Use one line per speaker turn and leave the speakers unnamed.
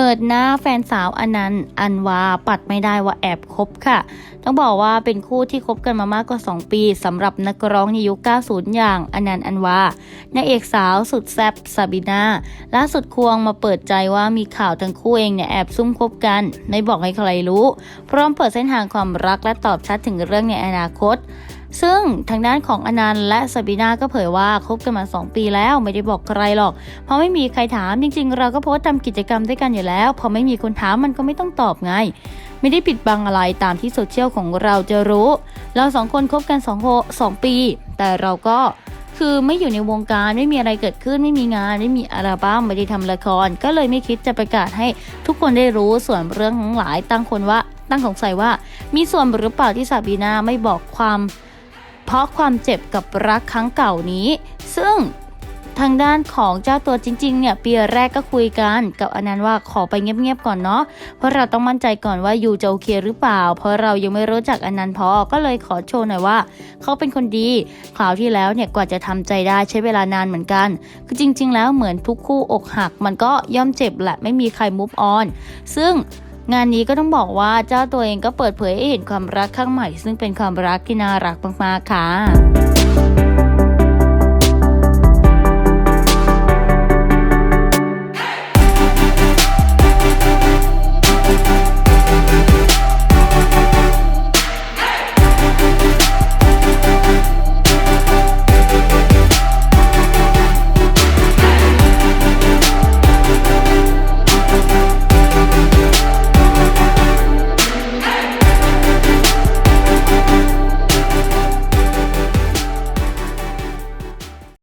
เปิดหน้าแฟนสาวอนันต์อันวาปัดไม่ได้ว่าแอบคบค่ะ ต้องบอกว่าเป็นคู่ที่คบกันมามากกว่า 2 ปีสำหรับนักร้องในยุค 90 อย่างอนันต์อันวานางเอกสาวสุดแซ่บซาบินาล่าสุดควงมาเปิดใจว่ามีข่าวทั้งคู่เองเนี่ยแอบซุ่มคบกัน ไม่บอกให้ใครรู้ พร้อมเปิดเส้นทางความรักและตอบชัดถึงเรื่องในอนาคต ซึ่งทางด้านของอนันต์และซาบินาก็เผยว่าคบกันมา 2 ปีแล้วไม่ได้บอกใครหรอก เพราะไม่มีใครถามจริง ๆ เราก็โพสต์ทำกิจกรรมด้วยกันอยู่แล้ว พอไม่มีคนถามมันก็ไม่ต้องตอบไง ไม่ได้ปิดบังอะไรตามที่โซเชียลของเราจะรู้ เราสองคนคบกัน2โฮสองปี แต่เราก็คือไม่อยู่ในวงการไม่มีอะไรเกิดขึ้นไม่มีงาน ไม่มีอัลบั้มไม่ได้ทำละคร ก็เลยไม่คิดจะประกาศให้ทุกคนได้รู้ส่วนเรื่องทั้งหลายตั้งคนว่าตั้งสงสัยว่ามีส่วนหรือเปล่าที่ซาบีนาไม่บอกความ เพราะความเจ็บกับรักครั้งเก่านี้ ซึ่งทางด้านของเจ้าตัวจริงๆเนี่ยปีแรกก็คุยกันกับอนันต์ว่าขอไปเงียบๆก่อนเนาะเพราะเราต้องมั่นใจก่อนว่ายูจะโอเคหรือเปล่า เพราะเรายังไม่รู้จักอนันต์พอก็เลยขอโชว์หน่อยว่า เขาเป็นคนดีคราวที่แล้วเนี่ยกว่าจะทำใจได้ใช้เวลานานเหมือนกัน คือจริง ๆ แล้วเหมือนทุกคู่อกหัก มันก็ย่อมเจ็บแหละไม่มีใครมุฟออนซึ่ง งานนี้ก็ต้องบอกว่าเจ้าตัวเองก็เปิดเผยให้เห็นความรักข้างใหม่ ซึ่งเป็นความรักที่น่ารักมากๆค่ะ